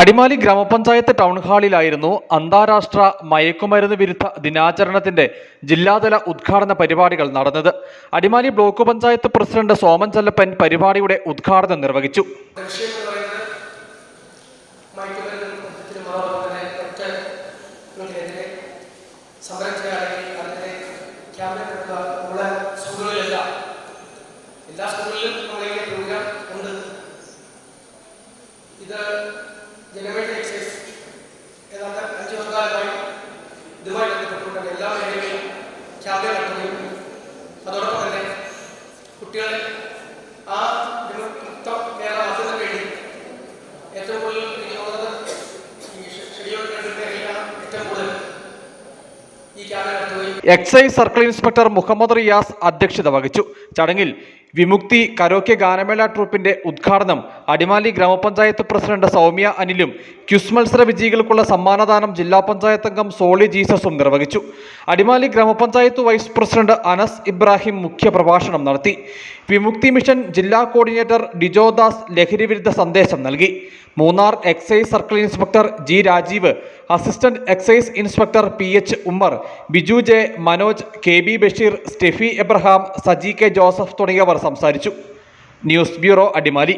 അടിമാലി ഗ്രാമപഞ്ചായത്ത് ടൗൺ ഹാളിലായിരുന്നു അന്താരാഷ്ട്ര മയക്കുമരുന്ന് വിരുദ്ധ ദിനാചരണത്തിന്റെ ജില്ലാതല ഉദ്ഘാടന പരിപാടികൾ നടന്നത്. അടിമാലി ബ്ലോക്ക് പഞ്ചായത്ത് പ്രസിഡന്റ് സോമൻ ചെല്ലപ്പൻ പരിപാടിയുടെ ഉദ്ഘാടനം നിർവഹിച്ചു. എല്ലാ സ്കൂളിലും പ്രോഗ്രാം ഉണ്ട്. ഇത് എല്ലാ കുട്ടികളെ ആ ഈ excise circle inspector Muhammad Riyas അധ്യക്ഷത വഹിച്ചു. ചടങ്ങിൽ വിമുക്തി കരോക്കെ ഗാനമേള ട്രൂപ്പിന്റെ ഉദ്ഘാടനം അടിമാലി ഗ്രാമപഞ്ചായത്ത് പ്രസിഡന്റ് സൗമ്യ അനിലും ക്യുസ് മത്സര വിജയികൾക്കുള്ള സമ്മാനദാനം ജില്ലാ പഞ്ചായത്ത് അംഗം സോളി ജീസസും നിർവഹിച്ചു. അടിമാലി ഗ്രാമപഞ്ചായത്ത് വൈസ് പ്രസിഡന്റ് അനസ് ഇബ്രാഹിം മുഖ്യ പ്രഭാഷണം നടത്തി. വിമുക്തി മിഷൻ ജില്ലാ കോർഡിനേറ്റർ ഡിജോദാസ് ലഹരി വിരുദ്ധ സന്ദേശം നൽകി. Munnar excise circle inspector G Rajeev assistant excise inspector P H Ummer Biju J Manoj K B Basheer Steffi Abraham Saji K Joseph തുടങ്ങിയവർ സംസാരിച്ചു. News bureau Adimali.